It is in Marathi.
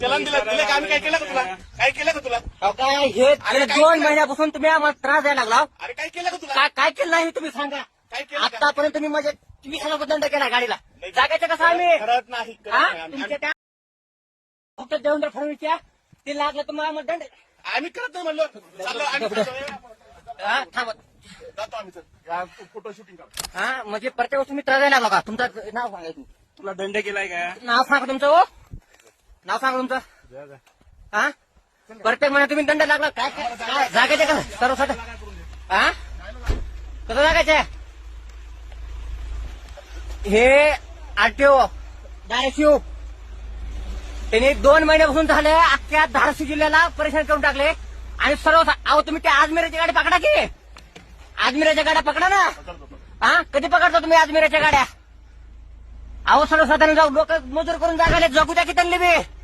चलन दिलं दिलं का? आम्ही काय केलं का तुला? काय केलं का तुला? अहो, काय हे अरे, काय दोन केलं? महिन्यापासून तुम्ही आम्हाला त्रास द्यायला लागला अरे काय केलं का तुला? काय काय केलं नाही तुम्ही सांगा. काय केलं का? आतापर्यंत तुम्ही म्हणजे वीस हजार रुपये दंड केला गाडीला. जागायचं कसं आम्ही? करत नाही करत हा? नाही आम्ही. तुमच्या त्या फक्त देवेंद्र फडणवीसच्या. ते लागलं तुम्हाला मग दंड. आम्ही करत नाही म्हणलो. चाललो आम्ही चाललो. हा, थांबा. जातो आम्ही चल. फोटो शूटिंग करतो हा म्हणजे प्रत्येक गोष्ट तुम्ही त्रास द्यायला लागला का? तुमचं नाव सांगायचं तुला दंड केलाय का? नाव सांगा तुमचं हो. नाव सांगा तुमचं. हा? प्रत्येक महिन्यात तुम्ही. दंड लागला. काय काय? जागायचं का? सर्वसाधारण हा? कसं जागायचं? हे आरटीओ धाराशिव. त्यांनी दोन महिन्यापासून झाले अख्ख्या धाराशिव जिल्ह्याला परेशान करून टाकले. आणि सर्व अहो तुम्ही त्या आजमिराची गाडी पकडा की. आजमिराच्या गाड्या पकडा ना. हा? कधी पकडता तुम्ही आजमिराच्या गाड्या? अहो सर्वसाधारण जाऊ. लोक मजूर करून जागाले जगू द्या की त्यांनी बी.